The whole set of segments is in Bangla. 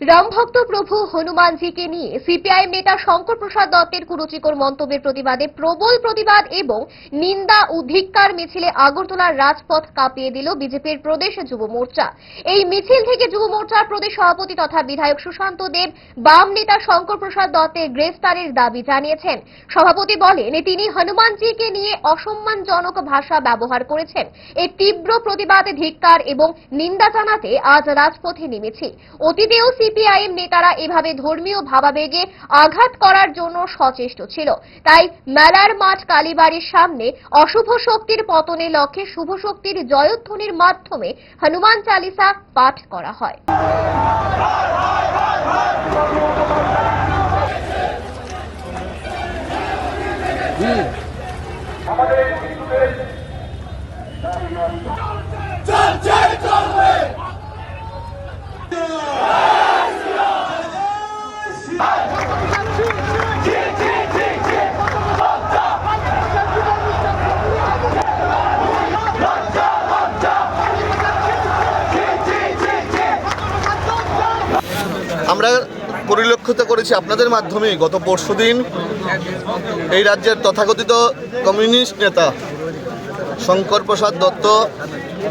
রামভক্ত প্রভু হনুমানজিকে নিয়ে সিপিআইএম নেতা শঙ্কর প্রসাদ দত্তের কুরুচিকর মন্তব্যের প্রতিবাদে প্রবল প্রতিবাদ এবং নিন্দা ও ধিক্কার মিছিলে আগরতলার রাজপথ কাঁপিয়ে দিল বিজেপির প্রদেশ যুব মোর্চা। এই মিছিল থেকে যুব মোর্চার প্রদেশ সভাপতি তথা বিধায়ক সুশান্ত দেব, বাম নেতা শঙ্কর প্রসাদ দত্তের গ্রেফতারের দাবি জানিয়েছেন। সভাপতি বলেন, তিনি হনুমানজিকে নিয়ে অসম্মানজনক ভাষা ব্যবহার করেছেন। এই তীব্র প্রতিবাদে ধিক্কার এবং নিন্দা জানাতে আজ রাজপথে নেমেছি। অতীতেও সিপিআইএম নেতারা এভাবে ধর্মীয় ভাবাবেগে আঘাত করার জন্য সচেষ্ট ছিল। তাই মেলার মাঠ কালীবাড়ির সামনে অশুভ শক্তির পতনের লক্ষ্যে শুভ শক্তির জয়ধ্বনির মাধ্যমে হনুমান চালিসা পাঠ করা হয়। আমরা পরিলক্ষিত করেছি আপনাদের মাধ্যমে গত পরশুদিন এই রাজ্যের তথাকথিত কমিউনিস্ট নেতা শঙ্কর প্রসাদ দত্ত,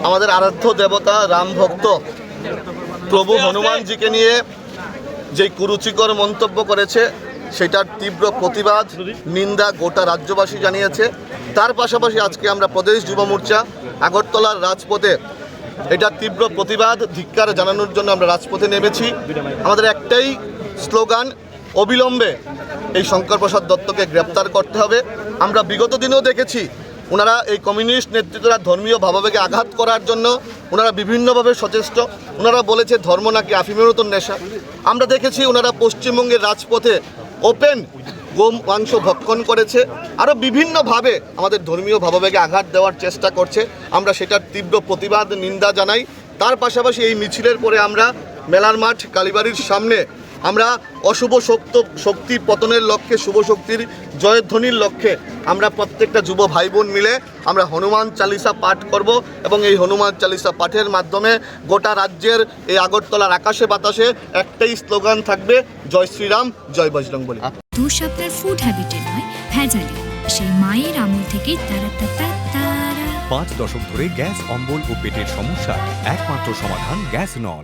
আমাদের আরাধ্য দেবতা রাম ভক্ত প্রভু হনুমানজিকে নিয়ে যে কুরুচিকর মন্তব্য করেছে, সেটার তীব্র প্রতিবাদ, নিন্দা গোটা রাজ্যবাসী জানিয়েছে। তার পাশাপাশি আজকে আমরা প্রদেশ যুব মোর্চা আগরতলার রাজপথে এটার তীব্র প্রতিবাদ, ধিক্কার জানানোর জন্য আমরা রাজপথে নেমেছি। আমাদের একটাই স্লোগান, অবিলম্বে এই শঙ্কর প্রসাদ দত্তকে গ্রেপ্তার করতে হবে। আমরা বিগত দিনেও দেখেছি ওনারা এই কমিউনিস্ট নেতৃত্বরা ধর্মীয় ভাবাবেগে আঘাত করার জন্য ওনারা বিভিন্নভাবে সচেষ্ট। ওনারা বলেছে ধর্ম নাকি আফিমের মতন নেশা। আমরা দেখেছি ওনারা পশ্চিমবঙ্গের রাজপথে ওপেন গোম মাংস ভক্ষণ করেছে। আরও বিভিন্নভাবে আমাদের ধর্মীয় ভাবাবেগে আঘাত দেওয়ার চেষ্টা করছে। আমরা সেটার তীব্র প্রতিবাদ, নিন্দা জানাই। তার পাশাপাশি এই মিছিলের পরে আমরা মেলার মাঠ, কালীবাড়ির সামনে আমরা অশুভ শক্ত শক্তি পতনের লক্ষ্যে, শুভ শক্তির জয়ধ্বনির লক্ষ্যে আমরা প্রত্যেকটা যুব ভাই বোন মিলে আমরা হনুমান চালিসা পাঠ করব এবং এই হনুমান চালিসা পাঠের মাধ্যমে গোটা রাজ্যের এই আগরতলার আকাশে বাতাসে একটাই স্লোগান থাকবে জয় শ্রীরাম জয় বজরং বলি দোষ আপনার ফুড হ্যাবিটে নয় ভেজালে। সেই মায়ের আমল তারা তারা পাঁচ দশক ধরে গ্যাস অম্বল ও পেটের সমস্যা একমাত্র সমাধান গ্যাস নল।